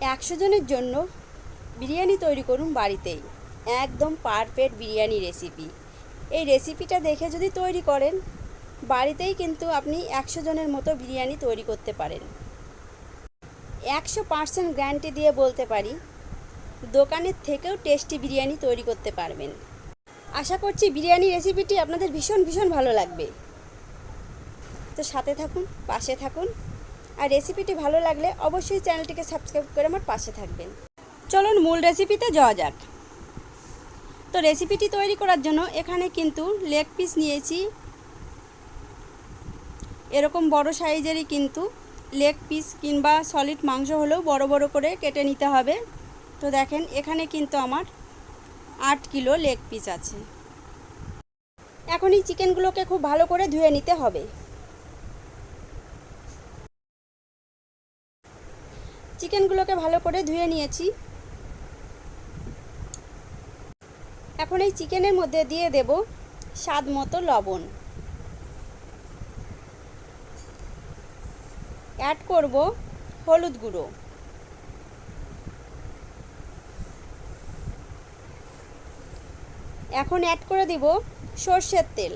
একশো জনের জন্য বিরিয়ানি তৈরি করুন বাড়িতেই। একদম পারফেক্ট বিরিয়ানি রেসিপি এই রেসিপিটা দেখে যদি তৈরি করেন, বাড়িতেই কিন্তু আপনি একশো জনের মতো বিরিয়ানি তৈরি করতে পারেন। একশো পার্সেন্ট গ্যারান্টি দিয়ে বলতে পারি, দোকানের থেকেও টেস্টি বিরিয়ানি তৈরি করতে পারবেন। আশা করছি বিরিয়ানি রেসিপিটি আপনাদের ভীষণ ভীষণ ভালো লাগবে। তো সাথে থাকুন, পাশে থাকুন। আর রেসিপিটি ভালো লাগলে অবশ্যই চ্যানেলটিকে সাবস্ক্রাইব করে আমার পাশে থাকবেন। চলুন মূল রেসিপিতে যাওয়া যাক। তো রেসিপিটি তৈরি করার জন্য এখানে কিন্তু লেগ পিস নিয়েছি। এরকম বড় সাইজেরই কিন্তু লেগ পিস কিংবা সলিড মাংস হলেও বড় বড় করে কেটে নিতে হবে। তো দেখেন, এখানে কিন্তু আমার আট কিলো লেগ পিস আছে। এখন এই চিকেনগুলোকে খুব ভালো করে ধুয়ে নিতে হবে। চিকেনগুলোকে ভালো করে ধুয়ে নিয়েছি। এখন এই চিকেনের মধ্যে দিয়ে দেব স্বাদ মতো লবণ। অ্যাড করব হলুদ গুঁড়ো। এখন অ্যাড করে দিব সর্ষের তেল।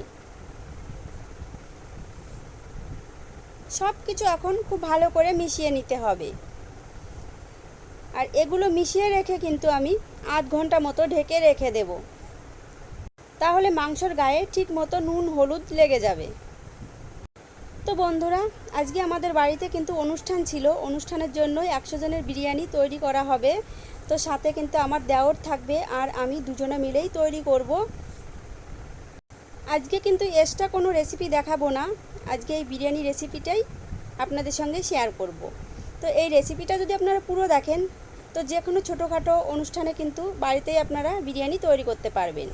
সব কিছু এখন খুব ভালো করে মিশিয়ে নিতে হবে। আর এগুলো মিশিয়ে রেখে কিন্তু আমি আধ ঘণ্টা মতো ঢেকে রেখে দেব। তাহলে মাংসর গায়ে ঠিক মতো নুন, হলুদ লেগে যাবে। তো বন্ধুরা, আজকে আমাদের বাড়িতে কিন্তু অনুষ্ঠান ছিল। অনুষ্ঠানের জন্য একশো জনের বিরিয়ানি তৈরি করা হবে। তো সাথে কিন্তু আমার দেওর থাকবে আর আমি দুজনে মিলেই তৈরি করব। আজকে কিন্তু এক্সট্রা কোনো রেসিপি দেখাবো না। আজকে এই বিরিয়ানি রেসিপিটাই আপনাদের সঙ্গে শেয়ার করব। তো এই রেসিপিটা যদি আপনারা পুরো দেখেন তো যে কোনো ছোটোখাটো অনুষ্ঠানে কিন্তু বাড়িতেই আপনারা বিরিয়ানি তৈরি করতে পারবেন।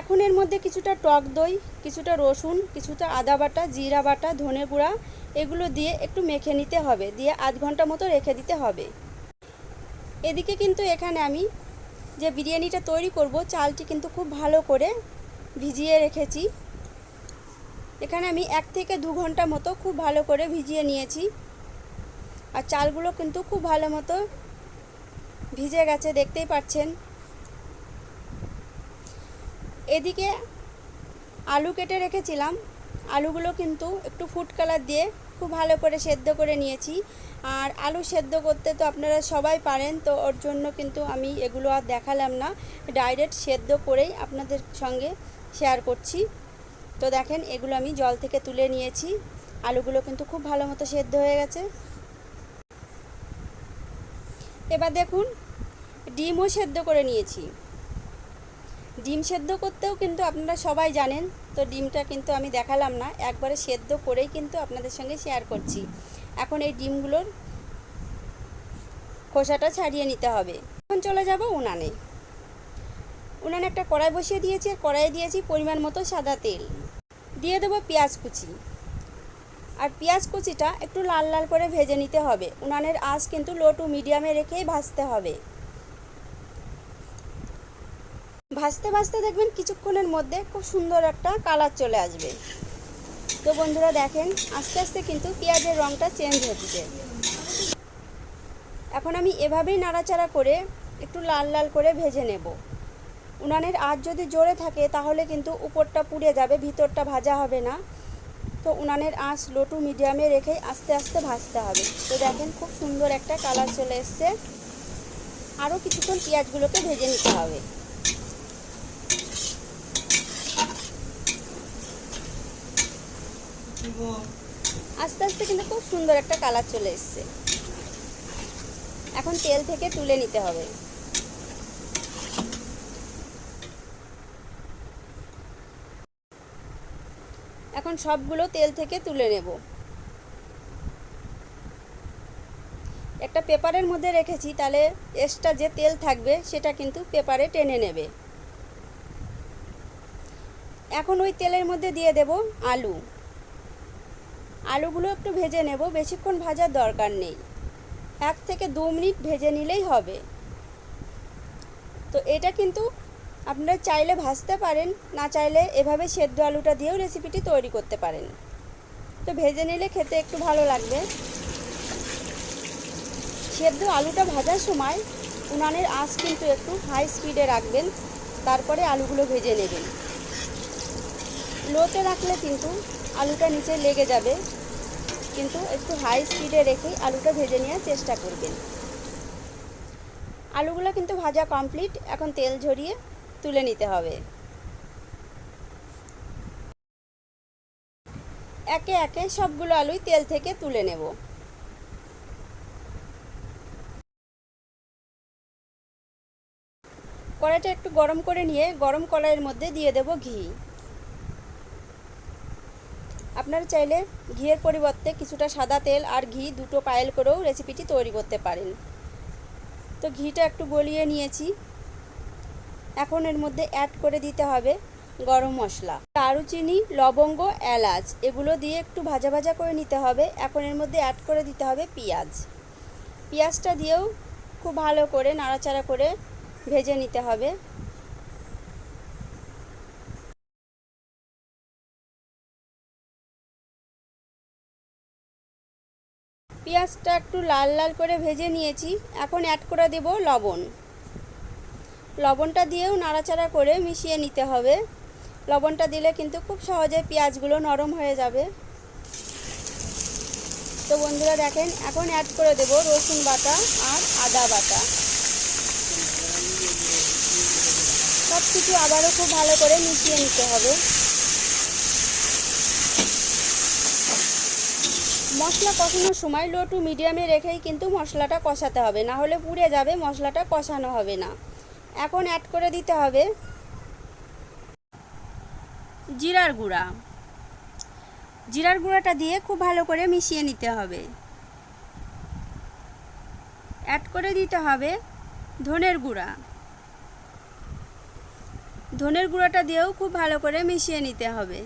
এখন এর মধ্যে কিছুটা টক দই, কিছুটা রসুন, কিছুটা আদা বাটা, জিরা বাটা, ধনে গুঁড়া এগুলো দিয়ে একটু মেখে নিতে হবে, দিয়ে আধ ঘণ্টা মতো রেখে দিতে হবে। এদিকে কিন্তু এখানে আমি যে বিরিয়ানিটা তৈরি করব, চালটি কিন্তু খুব ভালো করে ভিজিয়ে রেখেছি। এখানে আমি এক থেকে দু ঘণ্টা মতো খুব ভালো করে ভিজিয়ে নিয়েছি। আর চালগুলো কিন্তু খুব ভালো মতো ভিজে গেছে, দেখতেই পাচ্ছেন। এদিকে আলু কেটে রেখেছিলাম। আলুগুলো কিন্তু একটু ফুড কালার দিয়ে খুব ভালো করে সেদ্ধ করে নিয়েছি। আর আলু সেদ্ধ করতে তো আপনারা সবাই পারেন, তো ওর জন্য কিন্তু আমি এগুলো আর দেখালাম না। ডাইরেক্ট সেদ্ধ করেই আপনাদের সঙ্গে শেয়ার করছি। তো দেখেন, এগুলো আমি জল থেকে তুলে নিয়েছি। আলুগুলো কিন্তু খুব ভালো মতো সেদ্ধ হয়ে গেছে। এবার দেখুন, ডিমও সেদ্ধ করে নিয়েছি। ডিম সেদ্ধ করতেও কিন্তু আপনারা সবাই জানেন, তো ডিমটা কিন্তু আমি দেখালাম না, একবারে সেদ্ধ করেই কিন্তু আপনাদের সঙ্গে শেয়ার করছি। এখন এই ডিমগুলোর খোসাটা ছাড়িয়ে নিতে হবে। এখন চলে যাব উনানে। উনানে একটা কড়াই বসিয়ে দিয়েছি কড়াইয়ে দিয়েছি পরিমাণ মতো সাদা তেল। দিয়ে দেবো পেঁয়াজ কুচি। আর পেঁয়াজ কুচিটা একটু লাল লাল করে ভেজে নিতে হবে। উনানের আঁচ কিন্তু লো টু মিডিয়ামে রেখেই ভাজতে হবে। ভাজতে ভাজতে দেখবেন কিছুক্ষণের মধ্যে খুব সুন্দর একটা কালার চলে আসবে। তো বন্ধুরা দেখেন, আস্তে আস্তে কিন্তু পেঁয়াজের রঙটা চেঞ্জ হচ্ছে। এখন আমি এভাবেই নাড়াচাড়া করে একটু লাল লাল করে ভেজে নেব। উনানের আঁচ যদি জোরে থাকে তাহলে কিন্তু উপরটা পুড়ে যাবে, ভিতরটা ভাজা হবে না। তো উনানের আঁচ লো টু মিডিয়ামে রেখে আস্তে আস্তে ভাজতে হবে। তো দেখেন খুব সুন্দর একটা কালার চলে এসছে। আরও কিছুক্ষণ পেঁয়াজগুলোকে ভেজে নিতে হবে। আস্তে আস্তে কিন্তু খুব সুন্দর একটা কালার চলে এসছে। এখন তেল থেকে তুলে নিতে হবে। এখন সবগুলো তেল থেকে তুলে নেব। একটা পেপারের মধ্যে রেখেছি, তাহলে এক্সট্রা যে তেল থাকবে সেটা কিন্তু পেপারে টেনে নেবে। এখন ওই তেলের মধ্যে দিয়ে দেব আলু। আলুগুলো একটু ভেজে নেব, বেশিক্ষণ ভাজার দরকার নেই। এক থেকে দু মিনিট ভেজে নিলেই হবে। তো এটা কিন্তু আপনারা চাইলে ভাজতে পারেন, না চাইলে এভাবে সেদ্ধ আলুটা দিয়েও রেসিপিটি তৈরি করতে পারেন। তো ভেজে নিলে খেতে একটু ভালো লাগবে। সেদ্ধ আলুটা ভাজার সময় উনানের আঁচ কিন্তু একটু হাই স্পিডে রাখবেন, তারপরে আলুগুলো ভেজে নেবেন। লোতে রাখলে কিন্তু আলুটা নিচে লেগে যাবে, কিন্তু একটু হাই স্পিডে রেখেই আলুটা ভেজে নেওয়ার চেষ্টা করবেন। আলুগুলো কিন্তু ভাজা কমপ্লিট এখন তেল ঝরিয়ে তুলে নিতে হবে। একে একে সবগুলো আলুই তেল থেকে তুলে নেব। কড়াইটা একটু গরম করে নিয়ে গরম কড়াইয়ের মধ্যে দিয়ে দেব ঘি। আপনারা চাইলে ঘিয়ের পরিবর্তে কিছুটা সাদা তেল আর ঘি দুটো পায়েল করেও রেসিপিটি তৈরি করতে পারেন। তো ঘিটা একটু গলিয়ে নিয়েছি। এখন এর মধ্যে অ্যাড করে দিতে হবে গরম মশলা। দারুচিনি, লবঙ্গ, এলাচ, এগুলো দিয়ে একটু ভাজা ভাজা করে নিতে হবে। এখন এর মধ্যে অ্যাড করে দিতে হবে পেঁয়াজ। পেঁয়াজটা দিয়েও খুব ভালো করে নাড়াচাড়া করে ভেজে নিতে হবে। পেঁয়াজটা একটু লাল লাল করে ভেজে নিয়েছি। এখন অ্যাড করে দেব লবণ। লবণটা দিয়েও নাড়াচাড়া করে মিশিয়ে নিতে হবে। লবণটা দিলে কিন্তু খুব সহজে পেঁয়াজগুলো নরম হয়ে যাবে। তো বন্ধুরা দেখেন, এখন অ্যাড করে দেব রসুন বাটা আর আদা বাটা। সব কিছু আবারও খুব ভালো করে মিশিয়ে নিতে হবে। মশলা কষানোর সময় লো টু মিডিয়ামে রেখেই কিন্তু মশলাটা কষাতে হবে, না হলে পুড়ে যাবে, মশলাটা কষানো হবে না। এখন অ্যাড করে দিতে হবে। জিরার গুঁড়া। জিরার গুঁড়াটা দিয়ে খুব ভালো করে মিশিয়ে নিতে হবে। অ্যাড করে দিতে হবে ধনের গুঁড়া। ধনের গুঁড়াটা দিয়েও খুব ভালো করে মিশিয়ে নিতে হবে।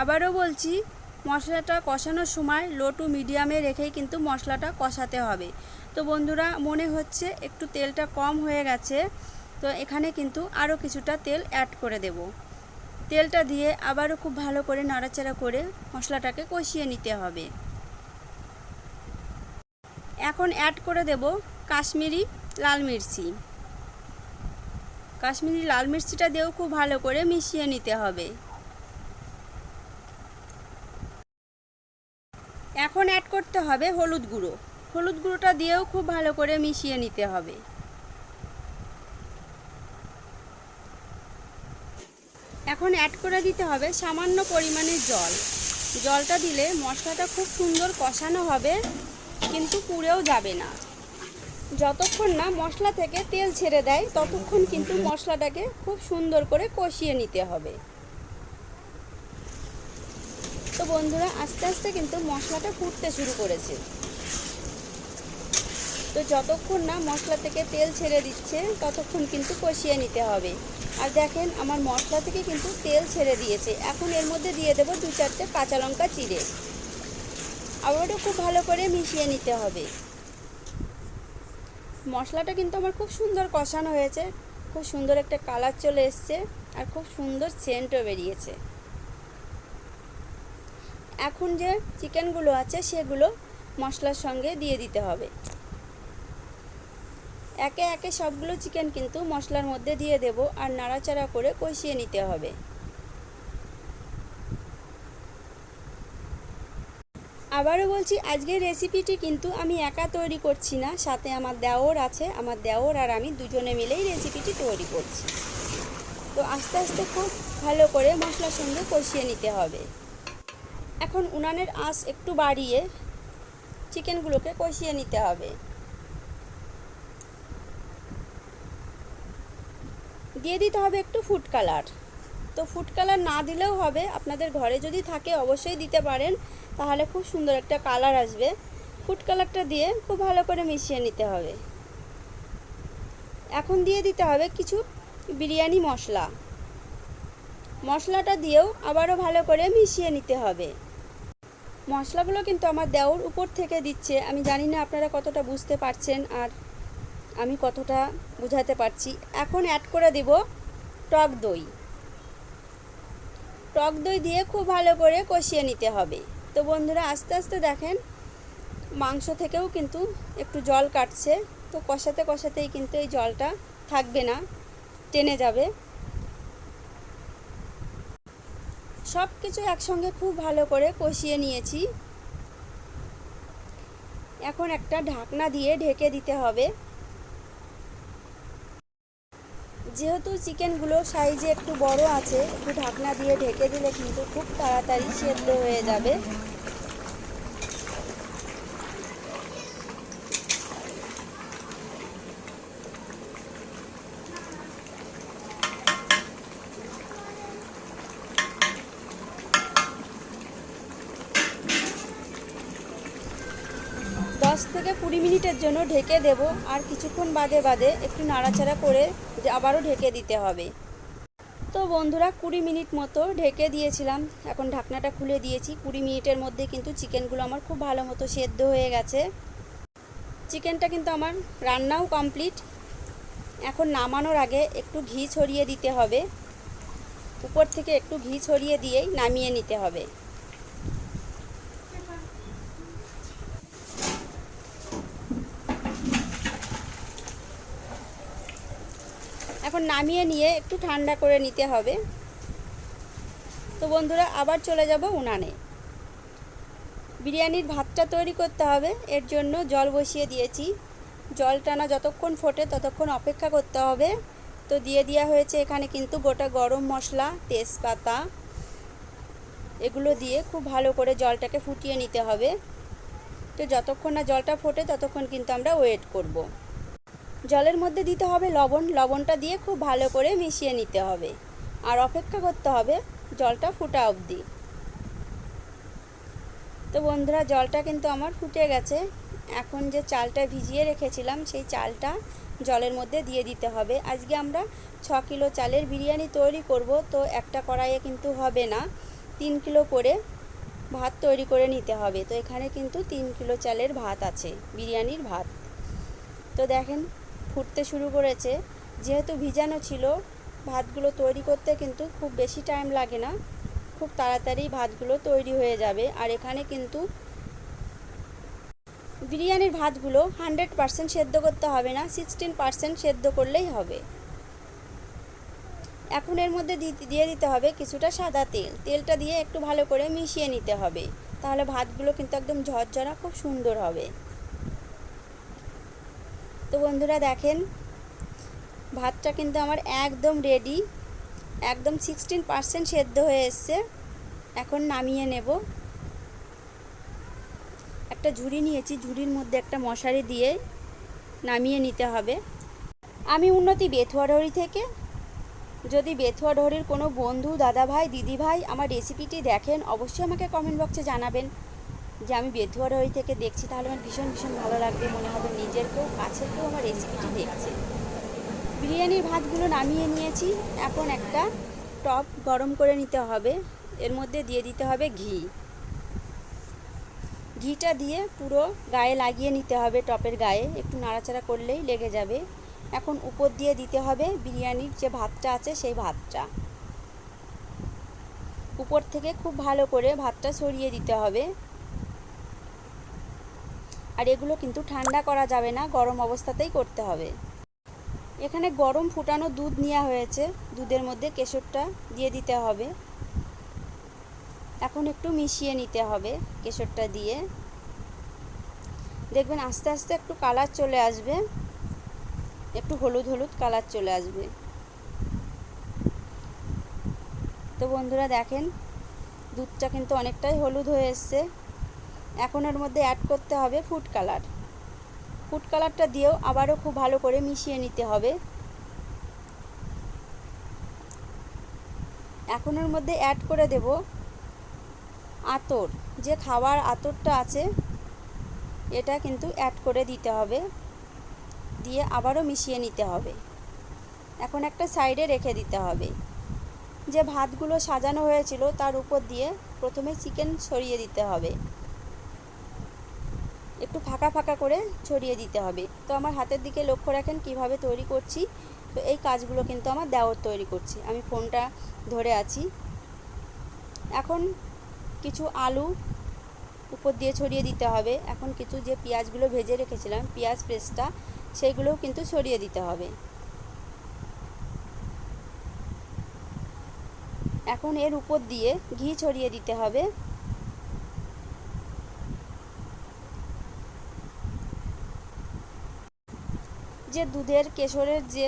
আবারও বলছি মশলাটা কষানোর সময় লো টু মিডিয়ামে রেখেই কিন্তু মশলাটা কষাতে হবে। তো বন্ধুরা, মনে হচ্ছে একটু তেলটা কম হয়ে গেছে, তো এখানে কিন্তু আরও কিছুটা তেল অ্যাড করে দেব। তেলটা দিয়ে আবারও খুব ভালো করে নাড়াচাড়া করে মশলাটাকে কষিয়ে নিতে হবে। এখন অ্যাড করে দেব কাশ্মীরি লাল মির্চি। কাশ্মীরি লাল মির্চিটা দিয়েও খুব ভালো করে মিশিয়ে নিতে হবে। এখন অ্যাড করতে হবে হলুদ গুঁড়ো। হলুদ গুঁড়োটা দিয়েও খুব ভালো করে মিশিয়ে নিতে হবে। এখন অ্যাড করে দিতে হবে সামান্য পরিমাণে জল। জলটা দিলে মশলাটা খুব সুন্দর কষানো হবে, কিন্তু পুড়েও যাবে না। যতক্ষণ না মশলা থেকে তেল ছেড়ে দেয়, ততক্ষণ কিন্তু মশলাটাকে খুব সুন্দর করে কষিয়ে নিতে হবে। তো বন্ধুরা, আস্তে আস্তে কিন্তু মশলাটা ফুটতে শুরু করেছে। তো যতক্ষণ না মশলা থেকে তেল ছেড়ে দিচ্ছে, ততক্ষণ কিন্তু কষিয়ে নিতে হবে। আর দেখেন, আমার মশলা থেকে কিন্তু তেল ছেড়ে দিয়েছে। এখন এর মধ্যে দিয়ে দেবো দু চারটে কাঁচা লঙ্কা চিড়ে। আবারও খুব ভালো করে মিশিয়ে নিতে হবে। মশলাটা কিন্তু আমার খুব সুন্দর কষানো হয়েছে। খুব সুন্দর একটা কালার চলে এসছে আর খুব সুন্দর সেন্টও বেরিয়েছে। এখন যে চিকেনগুলো আছে সেগুলো মশলার সঙ্গে দিয়ে দিতে হবে। একে একে সবগুলো চিকেন কিন্তু মশলার মধ্যে দিয়ে দেব আর নাড়াচাড়া করে কষিয়ে নিতে হবে। আবারও বলছি আজকের রেসিপিটি কিন্তু আমি একা তৈরি করছি না, সাথে আমার দেওর আছে, আমার দেওর আর আমি দুজনে মিলেই রেসিপিটি তৈরি করছি। তো আস্তে আস্তে খুব ভালো করে মশলার সঙ্গে কষিয়ে নিতে হবে। এখন উনানের আঁচ একটু বাড়িয়ে চিকেনগুলোকে কষিয়ে নিতে হবে। দিয়ে দিতে হবে একটু ফুড কালার তো ফুড কালার না দিলেও হবে, আপনাদের ঘরে যদি থাকে অবশ্যই দিতে পারেন, তাহলে খুব সুন্দর একটা কালার আসবে। ফুড কালারটা দিয়ে খুব ভালো করে মিশিয়ে নিতে হবে। এখন দিয়ে দিতে হবে কিছু বিরিয়ানি মশলা। মশলাটা দিয়েও আবারও ভালো করে মিশিয়ে নিতে হবে। মশলাগুলো কিন্তু আমার দেওর উপর থেকে দিচ্ছে। আমি জানি না আপনারা কতটা বুঝতে পারছেন আর আমি কতটা বোঝাতে পারছি। এখন অ্যাড করে দিব টক দই। টক দই দিয়ে খুব ভালো করে কষিয়ে নিতে হবে। তো বন্ধুরা, আস্তে আস্তে দেখেন, মাংস থেকেও কিন্তু একটু জল কাটছে। তো কষাতে কষাতেই কিন্তু এই জলটা থাকবে না, টেনে যাবে। সব কিছু একসঙ্গে খুব ভালো করে কষিয়ে নিয়েছি। এখন একটা ঢাকনা দিয়ে ঢেকে দিতে হবে। যেহেতু চিকেনগুলো সাইজে একটু বড় আছে, একটু ঢাকনা দিয়ে ঢেকে দিলে কিন্তু খুব তাড়াতাড়ি সেদ্ধ হয়ে যাবে। থেকে কুড়ি মিনিটের জন্য ঢেকে দেব আর কিছুক্ষণ বাদে বাদে একটু নাড়াচাড়া করে আবারও ঢেকে দিতে হবে। তো বন্ধুরা, কুড়ি মিনিট মতো ঢেকে দিয়েছিলাম। এখন ঢাকনাটা খুলে দিয়েছি। কুড়ি মিনিটের মধ্যে কিন্তু চিকেনগুলো আমার খুব ভালো মতো সেদ্ধ হয়ে গেছে। চিকেনটা কিন্তু আমার রান্নাও কমপ্লিট। এখন নামানোর আগে একটু ঘি ছড়িয়ে দিতে হবে। উপর থেকে একটু ঘি ছড়িয়ে দিয়েই নামিয়ে নিতে হবে। এখন নামিয়ে নিয়ে একটু ঠান্ডা করে নিতে হবে। তো বন্ধুরা, আবার চলে যাব উনানে। বিরিয়ানির ভাতটা তৈরি করতে হবে, এর জন্য জল বসিয়ে দিয়েছি। জল টানা যতক্ষণ ফোটে ততক্ষণ অপেক্ষা করতে হবে। তো দিয়ে দেওয়া হয়েছে এখানে কিন্তু গোটা গরম মশলা, তেজপাতা, এগুলো দিয়ে খুব ভালো করে জলটাকে ফুটিয়ে নিতে হবে। তো যতক্ষণ না জলটা ফোটে ততক্ষণ কিন্তু আমরা ওয়েট করব। জলের মধ্যে দিতে হবে লবণ, লবণটা দিয়ে খুব ভালো করে মিশিয়ে নিতে হবে। আর অপেক্ষা করতে হবে জলটা ফুটা অবধি। তো বন্ধুরা, জলটা কিন্তু আমার ফুটে গেছে। এখন যে চালটা ভিজিয়ে রেখেছিলাম, সেই চালটা জলের মধ্যে দিয়ে দিতে হবে। আজকে আমরা ছ কিলো চালের বিরিয়ানি তৈরি করব, তো একটা কড়াইয়ে কিন্তু হবে না। তিন কিলো করে ভাত তৈরি করে নিতে হবে। তো এখানে কিন্তু তিন কিলো চালের ভাত আছে, বিরিয়ানির ভাত। তো দেখেন ফুটতে শুরু করেছে। যেহেতু ভিজানো ছিল, ভাতগুলো তৈরি করতে কিন্তু খুব বেশি টাইম লাগে না। খুব তাড়াতাড়ি ভাতগুলো তৈরি হয়ে যাবে। আর এখানে কিন্তু বিরিয়ানির ভাতগুলো হান্ড্রেড পারসেন্ট সেদ্ধ করতে হবে না সিক্সটিন পারসেন্ট সেদ্ধ করলেই হবে। এখন এর মধ্যে দিয়ে দিতে হবে কিছুটা সাদা তেল। তেলটা দিয়ে একটু ভালো করে মিশিয়ে নিতে হবে। তাহলে ভাতগুলো কিন্তু একদম ঝরঝরা, খুব সুন্দর হবে। তো বন্ধুরা দেখেন, ভাতটা কিন্তু আমার একদম রেডি একদম সিক্সটিন পারসেন্ট সেদ্ধ হয়ে এসছে। এখন নামিয়ে নেব। একটা ঝুড়ি নিয়েছি, ঝুড়ির মধ্যে একটা মশারি দিয়ে নামিয়ে নিতে হবে। আমি উন্নতি বেথুয়াডহরি থেকে। যদি বেথুয়াডহরির কোনো বন্ধু দাদা ভাই দিদি ভাই আমার রেসিপিটি দেখেন, অবশ্যই আমাকে কমেন্ট বক্সে জানাবেন। যে আমি বেথুয়াডহরি থেকে দেখছি, তাহলে আমার ভীষণ ভীষণ ভালো লাগবে, মনে হবে নিজের কেউ কাছের কেউ আমার রেসিপিটি দেখছে। বিরিয়ানির ভাতগুলো নামিয়ে নিয়েছি, এখন একটা টপ গরম করে নিতে হবে, এর মধ্যে দিয়ে দিতে হবে ঘি। ঘিটা দিয়ে পুরো গায়ে লাগিয়ে নিতে হবে টপের গায়ে, একটু নাড়াচাড়া করলেই লেগে যাবে। এখন উপর দিয়ে দিতে হবে বিরিয়ানির যে ভাতটা আছে, সেই ভাতটা। উপর থেকে খুব ভালো করে ভাতটা সরিয়ে দিতে হবে। আর এগুলো কিন্তু ঠান্ডা করা যাবে না, গরম অবস্থাতেই করতে হবে। এখানে গরম ফুটানো দুধ নেওয়া হয়েছে, দুধের মধ্যে কেশরটা দিয়ে দিতে হবে। এখন একটু মিশিয়ে নিতে হবে কেশরটা দিয়ে। দেখবেন আস্তে আস্তে একটু কালার চলে আসবে, একটু হলুদ হলুদ কালার চলে আসবে। তো বন্ধুরা দেখেন, দুধটা কিন্তু অনেকটাই হলুদ হয়ে এসছে। এখন এর মধ্যে অ্যাড করতে হবে ফুড কালার ফুড কালারটা দিয়েও আবারও খুব ভালো করে মিশিয়ে নিতে হবে। এখন এর মধ্যে অ্যাড করে দেব আতর। যে খাওয়ার আতরটা আছে, এটা কিন্তু অ্যাড করে দিতে হবে। দিয়ে আবারও মিশিয়ে নিতে হবে। এখন একটা সাইডে রেখে দিতে হবে। যে ভাতগুলো সাজানো হয়েছিল তার উপর দিয়ে প্রথমে চিকেন ছড়িয়ে দিতে হবে। একটু ফাঁকা ফাঁকা করে ছড়িয়ে দিতে হবে। তো আমার হাতের দিকে লক্ষ্য রাখেন কীভাবে তৈরি করছি। তো এই কাজগুলো কিন্তু আমার দেওয়ার তৈরি করছি। আমি ফোনটা ধরে আছি। এখন কিছু আলু উপর দিয়ে ছড়িয়ে দিতে হবে। এখন কিছু যে পেঁয়াজগুলো ভেজে রেখেছিলাম, পেঁয়াজ পেস্টটা সেইগুলোও কিন্তু ছড়িয়ে দিতে হবে। এখন এর উপর দিয়ে ঘি ছড়িয়ে দিতে হবে। যে দুধের কেশরের যে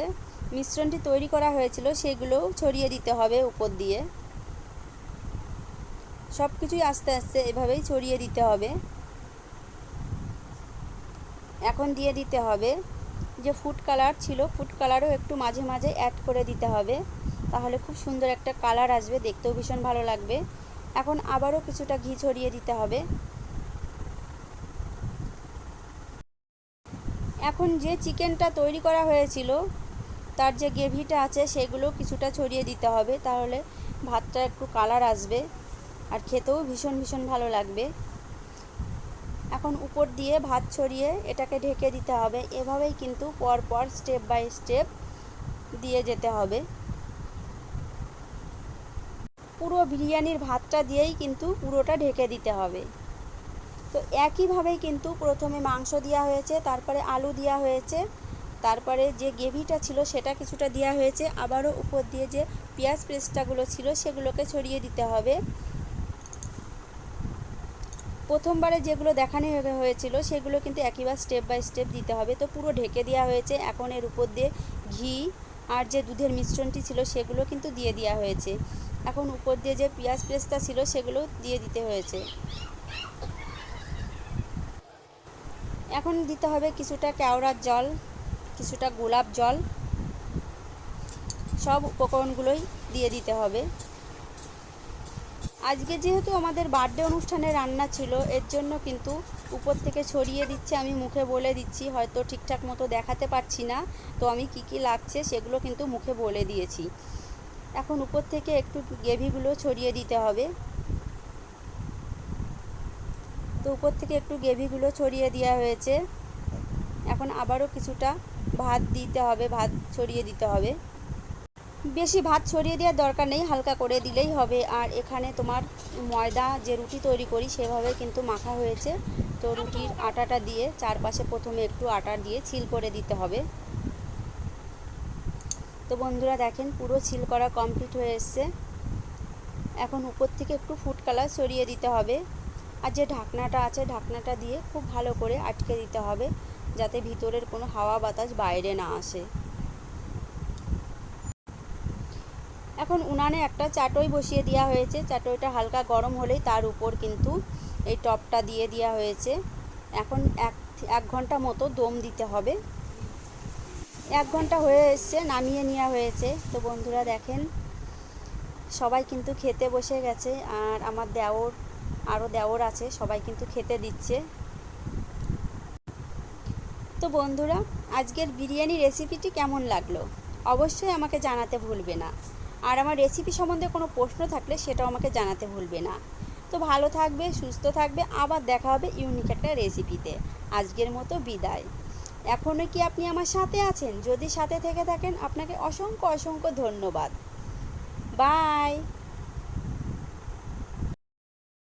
মিশ্রণটি তৈরি করা হয়েছিল, সেগুলোও ছড়িয়ে দিতে হবে উপর দিয়ে। সব কিছুই আস্তে আস্তে এভাবেই ছড়িয়ে দিতে হবে। এখন দিয়ে দিতে হবে যে ফুড কালার ছিল, ফুড কালারও একটু মাঝে মাঝে অ্যাড করে দিতে হবে। তাহলে খুব সুন্দর একটা কালার আসবে, দেখতেও ভীষণ ভালো লাগবে। এখন আবারও কিছুটা ঘি ছড়িয়ে দিতে হবে। এখন যে চিকেনটা তৈরি করা হয়েছিল, তার যে গ্রেভিটা আছে সেগুলো কিছুটা ছড়িয়ে দিতে হবে, তাহলে ভাতটা একটু কালার আসবে আর খেতেও ভীষণ ভীষণ ভালো লাগবে। এখন উপর দিয়ে ভাত ছড়িয়ে এটাকে ঢেকে দিতে হবে, এভাবেই কিন্তু পর পর স্টেপ বাই স্টেপ দিয়ে যেতে হবে। পুরো বিরিয়ানির ভাতটা দিয়েই কিন্তু পুরোটা ঢেকে দিতে হবে। তো একইভাবেই কিন্তু প্রথমে মাংস দেওয়া হয়েছে, তারপরে আলু দেওয়া হয়েছে, তারপরে যে গ্রেভিটা ছিল সেটা কিছুটা দেওয়া হয়েছে, আবারও উপর দিয়ে যে পেঁয়াজ পেস্টাগুলো ছিল সেগুলোকে ছড়িয়ে দিতে হবে। প্রথমবারে যেগুলো দেখানো হয়েছিল সেগুলো কিন্তু একইবার স্টেপ বাই স্টেপ দিতে হবে। তো পুরো ঢেকে দেওয়া হয়েছে, এখন এর উপর দিয়ে ঘি আর যে দুধের মিশ্রণটি ছিল সেগুলো কিন্তু দিয়ে দেওয়া হয়েছে। এখন উপর দিয়ে যে পেঁয়াজ পেস্তা ছিল সেগুলো দিয়ে দিতে হয়েছে। এখন দিতে হবে কিছুটা কেওড়ার জল, কিছুটা গোলাপ জল। সব উপকরণগুলোই দিয়ে দিতে হবে। আজকে যেহেতু আমাদের বার্থডে অনুষ্ঠানে রান্না ছিল, এর জন্য কিন্তু উপর থেকে ছড়িয়ে দিচ্ছে, আমি মুখে বলে দিচ্ছি, হয়তো ঠিকঠাক মতো দেখাতে পারছি না। তো আমি কি কি লাগছে সেগুলো কিন্তু মুখে বলে দিয়েছি। এখন উপর থেকে একটু গ্রেভিগুলো ছড়িয়ে দিতে হবে। তো উপর থেকে একটু গ্রেভিগুলো ছড়িয়ে দেওয়া হয়েছে। এখন আবারও কিছুটা ভাত দিতে হবে, ভাত ছড়িয়ে দিতে হবে। বেশি ভাত ছড়িয়ে দেওয়ার দরকার নেই, হালকা করে দিলেই হবে। আর এখানে তোমার ময়দা যে রুটি তৈরি করি সেভাবে কিন্তু মাখা হয়েছে। তো রুটির আটাটা দিয়ে চারপাশে প্রথমে একটু আটা দিয়ে ছিল করে দিতে হবে। তো বন্ধুরা দেখেন, পুরো ছিল করা কমপ্লিট হয়ে এসছে। এখন উপর থেকে একটু ফুড কালার ছড়িয়ে দিতে হবে। আর যে ঢাকনাটা আছে, ঢাকনাটা দিয়ে খুব ভালো করে আটকে দিতে হবে যাতে ভিতরের কোনো হাওয়া বাতাস বাইরে না আসে। এখন উনানে একটা চাটই বসিয়ে দেওয়া হয়েছে। চাটইটা হালকা গরম হলেই তার উপর কিন্তু এই টপটা দিয়ে দেওয়া হয়েছে। এখন এক এক ঘণ্টা মতো দম দিতে হবে। এক ঘণ্টা হয়ে এসছে, নামিয়ে নেওয়া হয়েছে। তো বন্ধুরা দেখেন, সবাই কিন্তু খেতে বসে গেছে। আর আমার দেওর আরও দেওর আছে, সবাই কিন্তু খেতে দিচ্ছে। তো বন্ধুরা, আজকের বিরিয়ানি রেসিপিটি কেমন লাগল? অবশ্যই আমাকে জানাতে ভুলবে না। আর আমার রেসিপি সম্বন্ধে কোনো প্রশ্ন থাকলে সেটাও আমাকে জানাতে ভুলবে না। তো ভালো থাকবে, সুস্থ থাকবে, আবার দেখা হবে ইউনিক একটা রেসিপিতে আজকের মতো বিদায়। এখনও কি আপনি আমার সাথে আছেন? যদি সাথে থেকে থাকেন, আপনাকে অসংখ্য অসংখ্য ধন্যবাদ। বাই!